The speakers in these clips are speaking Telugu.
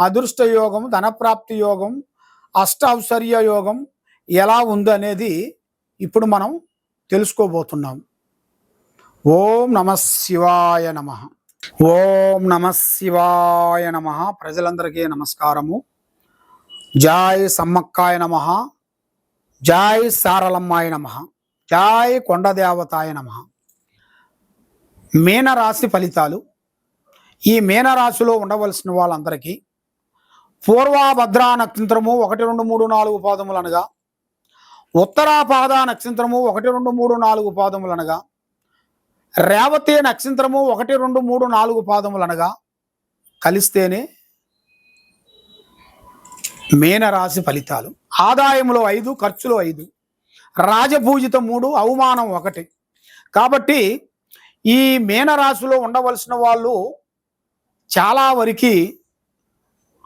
అదృష్ట యోగం ధనప్రాప్తి యోగం అష్టౌశ్వర్య యోగం ఎలా ఉంది అనేది ఇప్పుడు మనం తెలుసుకోబోతున్నాం. ఓం నమ శివాయ నమ. ఓం నమ శివాయ నమ. ప్రజలందరికీ నమస్కారము. జాయ్ సమ్మక్కాయ నమ. జాయ్ సారలమ్మాయ నమ. జాయ్ కొండదేవతాయ నమ. మీనరాశి ఫలితాలు. ఈ మీనరాశిలో ఉండవలసిన వాళ్ళందరికీ పూర్వాభద్ర నక్షత్రము ఒకటి రెండు మూడు నాలుగు పాదములు అనగా ఉత్తరాపాద నక్షత్రము ఒకటి రెండు మూడు నాలుగు పాదములు అనగా రేవతి నక్షత్రము ఒకటి రెండు మూడు నాలుగు పాదములు అనగా కలిస్తేనే మేనరాశి ఫలితాలు. ఆదాయములో ఐదు ఖర్చులు ఐదు రాజపూజిత మూడు అవమానం ఒకటి. కాబట్టి ఈ మేనరాశిలో ఉండవలసిన వాళ్ళు చాలా వరకు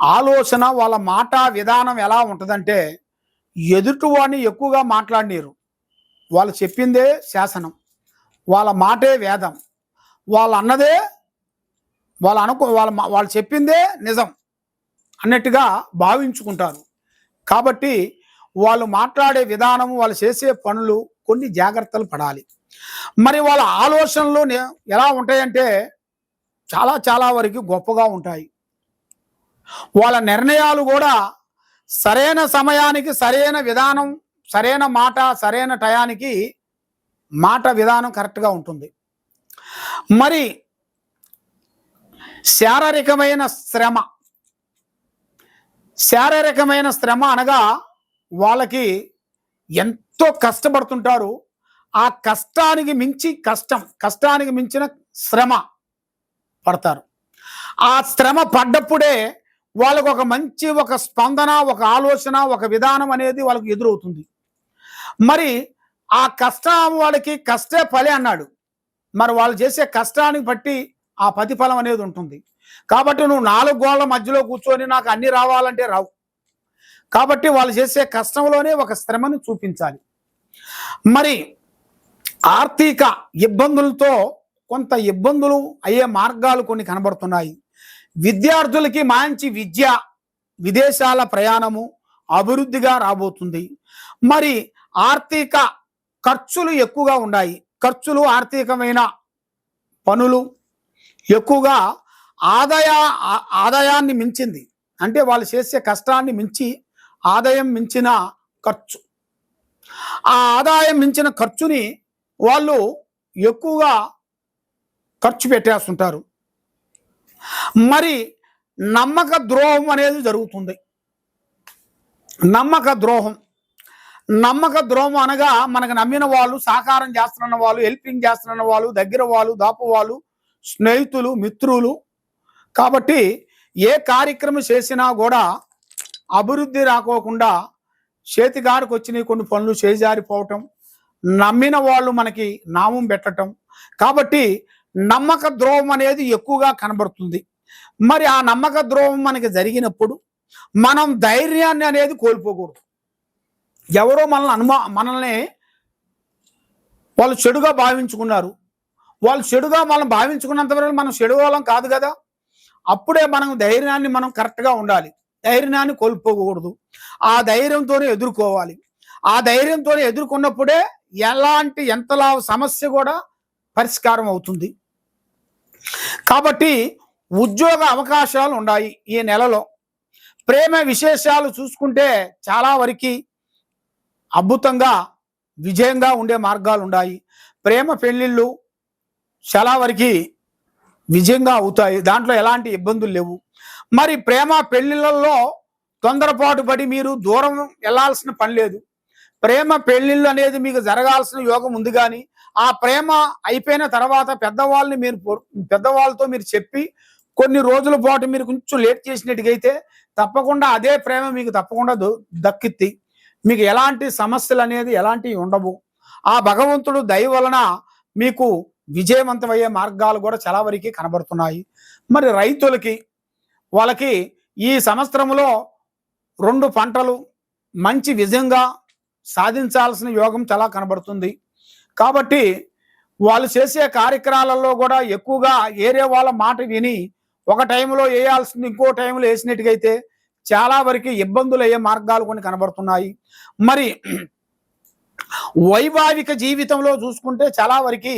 ఆలోచన వాళ్ళ మాట విధానం ఎలా ఉంటుందంటే ఎదుటివాడిని ఎక్కువగా మాట్లాడినారు. వాళ్ళు చెప్పిందే శాసనం. వాళ్ళ మాటే వేదం. వాళ్ళు అన్నదే వాళ్ళు అనుకో వాళ్ళ మా- వాళ్ళు చెప్పిందే నిజం అన్నట్టుగా భావించుకుంటారు. కాబట్టి వాళ్ళు మాట్లాడే విధానము వాళ్ళు చేసే పనులు కొన్ని జాగ్రత్తలు పడాలి. మరి వాళ్ళ ఆలోచనలు ఎలా ఉంటాయంటే చాలా చాలా వరకు గొప్పగా ఉంటాయి. వాళ్ళ నిర్ణయాలు కూడా సరైన సమయానికి సరైన విధానం సరైన మాట సరైన టయానికి మాట విధానం కరెక్ట్గా ఉంటుంది. మరి శారీరకమైన శ్రమ శారీరకమైన శ్రమ అనగా వాళ్ళకి ఎంతో కష్టపడుతుంటారు. ఆ కష్టానికి మించి కష్టం కష్టానికి మించిన శ్రమ పడతారు. ఆ శ్రమ పడ్డప్పుడే వాళ్ళకు ఒక మంచి ఒక స్పందన ఒక ఆలోచన ఒక విధానం అనేది వాళ్ళకి ఎదురవుతుంది. మరి ఆ కష్టం వాళ్ళకి కష్టే ఫలి అన్నాడు. మరి వాళ్ళు చేసే కష్టానికి బట్టి ఆ ప్రతిఫలం అనేది ఉంటుంది. కాబట్టి నువ్వు నాలుగు గోళ్ళ మధ్యలో కూర్చొని నాకు అన్ని రావాలంటే రావు. కాబట్టి వాళ్ళు చేసే కష్టంలోనే ఒక శ్రమను చూపించాలి. మరి ఆర్థిక ఇబ్బందులతో కొంత ఇబ్బందులు అయ్యే మార్గాలు కొన్ని కనబడుతున్నాయి. విద్యార్థులకి మంచి విద్య విదేశాల ప్రయాణము అభివృద్ధిగా రాబోతుంది. మరి ఆర్థిక ఖర్చులు ఎక్కువగా ఉన్నాయి. ఖర్చులు ఆర్థికమైన పనులు ఎక్కువగా ఆదాయ ఆదాయాన్ని మించింది. అంటే వాళ్ళు చేసే కష్టాన్ని మించి ఆదాయం మించిన ఖర్చు. ఆ ఆదాయం మించిన ఖర్చుని వాళ్ళు ఎక్కువగా ఖర్చు పెట్టేస్తుంటారు. మరి నమ్మక ద్రోహం అనేది జరుగుతుంది. నమ్మక ద్రోహం. నమ్మక ద్రోహం అనగా మనకు నమ్మిన వాళ్ళు సహకారం చేస్తున్న వాళ్ళు హెల్పింగ్ చేస్తున్న వాళ్ళు దగ్గర వాళ్ళు దాపు వాళ్ళు స్నేహితులు మిత్రులు. కాబట్టి ఏ కార్యక్రమం చేసినా కూడా అభివృద్ధి రాకోకుండా చేతిగారికి వచ్చిన కొన్ని పనులు చేజారిపోవటం నమ్మిన వాళ్ళు మనకి నామం పెట్టటం. కాబట్టి నమ్మక ద్రోహం అనేది ఎక్కువగా కనబడుతుంది. మరి ఆ నమ్మక ద్రోహం మనకి జరిగినప్పుడు మనం ధైర్యాన్ని అనేది కోల్పోకూడదు. ఎవరో మనల్ని అనుమా మనల్ని వాళ్ళు చెడుగా భావించుకున్నారు. వాళ్ళు చెడుగా మనం భావించుకున్నంతవరకు మనం చెడు వాళ్ళం కాదు కదా. అప్పుడే మనం ధైర్యాన్ని మనం కరెక్ట్గా ఉండాలి. ధైర్యాన్ని కోల్పోకూడదు. ఆ ధైర్యంతోనే ఎదుర్కోవాలి. ఆ ధైర్యంతో ఎదుర్కొన్నప్పుడే ఎలాంటి ఎంతలా సమస్య కూడా పరిష్కారం అవుతుంది. కాబట్టి ఉద్యోగ అవకాశాలు ఉన్నాయి ఈ నెలలో. ప్రేమ విశేషాలు చూసుకుంటే చాలా వరకు అద్భుతంగా విజయంగా ఉండే మార్గాలు ఉన్నాయి. ప్రేమ పెళ్ళిళ్ళు చాలా వరకు విజయంగా అవుతాయి. దాంట్లో ఎలాంటి ఇబ్బందులు లేవు. మరి ప్రేమ పెళ్ళిళ్ళల్లో తొందరపాటు పడి మీరు దూరం వెళ్ళాల్సిన పని లేదు. ప్రేమ పెళ్ళిళ్ళు అనేది మీకు జరగాల్సిన యోగం ఉంది కానీ ఆ ప్రేమ అయిపోయిన తర్వాత పెద్దవాళ్ళని మీరు పెద్దవాళ్ళతో మీరు చెప్పి కొన్ని రోజుల పాటు మీరు కొంచెం లేట్ చేసినట్టుగైతే తప్పకుండా అదే ప్రేమ మీకు తప్పకుండా ద- దక్కిద్ది. మీకు ఎలాంటి సమస్యలు అనేది ఎలాంటివి ఉండవు. ఆ భగవంతుడు దయ వలన మీకు విజయవంతమయ్యే మార్గాలు కూడా చాలా వరకు కనబడుతున్నాయి. మరి రైతులకి వాళ్ళకి ఈ సంవత్సరంలో రెండు పంటలు మంచి విజయంగా సాధించాల్సిన యోగం చాలా కనబడుతుంది. కాబట్టి వాళ్ళు చేసే కార్యక్రమాలలో కూడా ఎక్కువగా ఏరే వాళ్ళ మాట విని ఒక టైంలో వేయాల్సింది ఇంకో టైంలో వేసినట్టుగైతే చాలా వరకు ఇబ్బందులు అయ్యే మార్గాలు కొన్ని కనబడుతున్నాయి. మరి వైవాహిక జీవితంలో చూసుకుంటే చాలా వరకు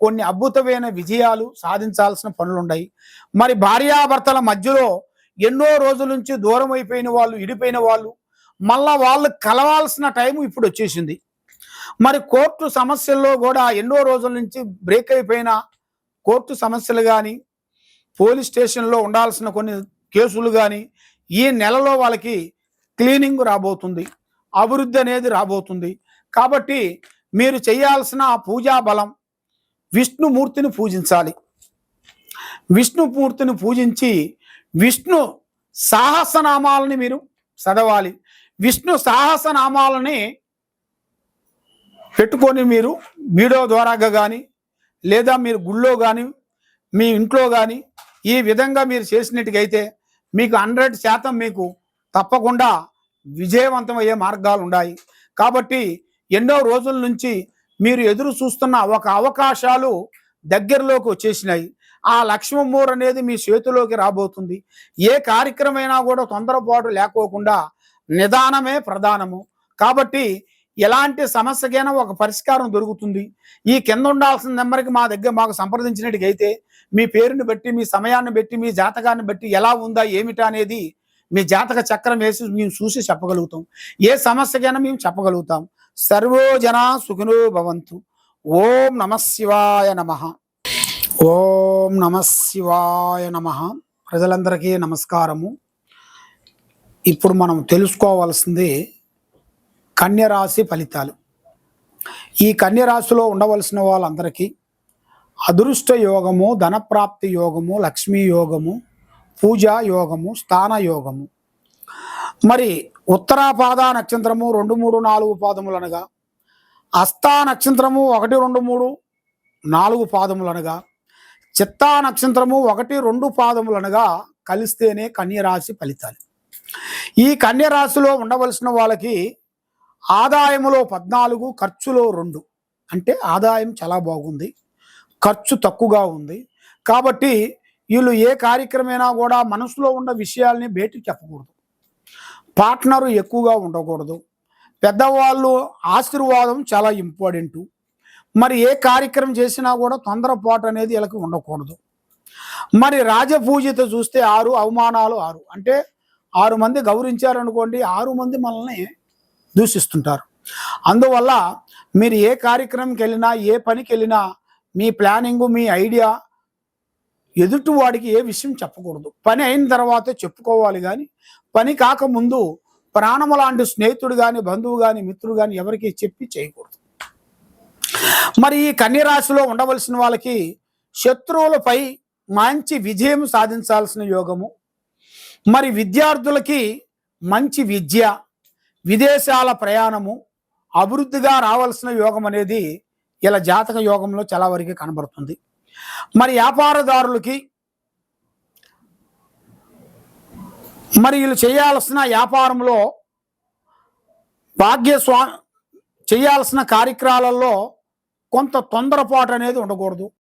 కొన్ని అద్భుతమైన విజయాలు సాధించాల్సిన పనులు ఉన్నాయి మరి భార్యాభర్తల మధ్యలో ఎన్నో రోజుల నుంచి దూరం అయిపోయిన వాళ్ళు ఇడిపోయిన వాళ్ళు మళ్ళా వాళ్ళు కలవాల్సిన టైం ఇప్పుడు వచ్చేసింది. మరి కోర్టు సమస్యల్లో కూడా ఎన్నో రోజుల నుంచి బ్రేక్ అయిపోయిన కోర్టు సమస్యలు కానీ పోలీస్ స్టేషన్లో ఉండాల్సిన కొన్ని కేసులు కానీ ఈ నెలలో వాళ్ళకి క్లీనింగ్ రాబోతుంది అభివృద్ధి అనేది రాబోతుంది. కాబట్టి మీరు చేయాల్సిన పూజా బలం విష్ణుమూర్తిని పూజించాలి. విష్ణుమూర్తిని పూజించి విష్ణు సాహసనామాలని మీరు చదవాలి. విష్ణు సాహసనామాలని పెట్టుకొని మీరు వీడియో ద్వారాగా కానీ లేదా మీరు గుళ్ళో కానీ మీ ఇంట్లో కానీ ఈ విధంగా మీరు చేసినట్టుకైతే మీకు హండ్రెడ్ శాతం మీకు తప్పకుండా విజయవంతమయ్యే మార్గాలు ఉన్నాయి కాబట్టి ఎన్నో రోజుల నుంచి మీరు ఎదురు చూస్తున్న ఒక అవకాశాలు దగ్గరలోకి వచ్చేసినాయి. ఆ లక్ష్మమూర్ అనేది మీ చేతిలోకి రాబోతుంది. ఏ కార్యక్రమైనా కూడా తొందరపాటు లేకోకుండా నిదానమే ప్రధానము. కాబట్టి ఎలాంటి సమస్యకైనా ఒక పరిష్కారం దొరుకుతుంది. ఈ కింద ఉండాల్సిన నెంబర్కి మా దగ్గర మాకు సంప్రదించినట్టుగైతే మీ పేరుని బట్టి మీ సమయాన్ని బట్టి మీ జాతకాన్ని బట్టి ఎలా ఉందా ఏమిటా అనేది మీ జాతక చక్రం వేసి మేము చూసి చెప్పగలుగుతాం. ఏ సమస్యకైనా మేము చెప్పగలుగుతాం. సర్వోజన సుఖినో భవంతు. ఓం నమ శివాయ నమ. ఓం నమ శివాయ నమ. ప్రజలందరికీ నమస్కారము. ఇప్పుడు మనం తెలుసుకోవాల్సింది కన్యరాశి ఫలితాలు. ఈ కన్యరాశిలో ఉండవలసిన వాళ్ళందరికీ అదృష్ట యోగము ధనప్రాప్తి యోగము లక్ష్మీ యోగము పూజా యోగము స్థాన యోగము. మరి ఉత్తరాపాద నక్షత్రము రెండు మూడు నాలుగు పాదములు అనగా నక్షత్రము ఒకటి రెండు మూడు నాలుగు పాదములు అనగా చిత్తా నక్షత్రము ఒకటి రెండు పాదములు అనగా కలిస్తేనే కన్యరాశి ఫలితాలు. ఈ కన్యరాశిలో ఉండవలసిన వాళ్ళకి ఆదాయములో పద్నాలుగు ఖర్చులో రెండు. అంటే ఆదాయం చాలా బాగుంది. ఖర్చు తక్కువగా ఉంది. కాబట్టి వీళ్ళు ఏ కార్యక్రమైనా కూడా మనసులో ఉన్న విషయాల్ని బయట చెప్పకూడదు. పార్ట్నరు ఎక్కువగా ఉండకూడదు. పెద్దవాళ్ళు ఆశీర్వాదం చాలా ఇంపార్టెంట్. మరి ఏ కార్యక్రమం చేసినా కూడా తొందరపాటు అనేది వీళ్ళకి ఉండకూడదు. మరి రాజపూజిత చూస్తే ఆరు అవమానాలు ఆరు. అంటే ఆరు మంది గౌరవించారనుకోండి ఆరు మంది మనల్ని దూషిస్తుంటారు. అందువల్ల మీరు ఏ కార్యక్రమంకి వెళ్ళినా ఏ పనికి వెళ్ళినా మీ ప్లానింగ్ మీ ఐడియా ఎదుటి వాడికి ఏ విషయం చెప్పకూడదు. పని అయిన తర్వాతే చెప్పుకోవాలి కానీ పని కాకముందు ప్రాణము లాంటి స్నేహితుడు కానీ బంధువు కానీ మిత్రుడు కానీ ఎవరికి చెప్పి చేయకూడదు. మరి ఈ కన్యరాశిలో ఉండవలసిన వాళ్ళకి శత్రువులపై మంచి విజయం సాధించాల్సిన యోగము. మరి విద్యార్థులకి మంచి విద్య విదేశాల ప్రయాణము అభివృద్ధిగా రావాల్సిన యోగం అనేది ఇలా జాతక యోగంలో చాలా వరకు కనబడుతుంది. మరి వ్యాపారదారులకి మరి వీళ్ళు చేయాల్సిన వ్యాపారంలో భాగ్యస్వా చేయాల్సిన కార్యక్రమాలలో కొంత తొందరపాటు అనేది ఉండకూడదు.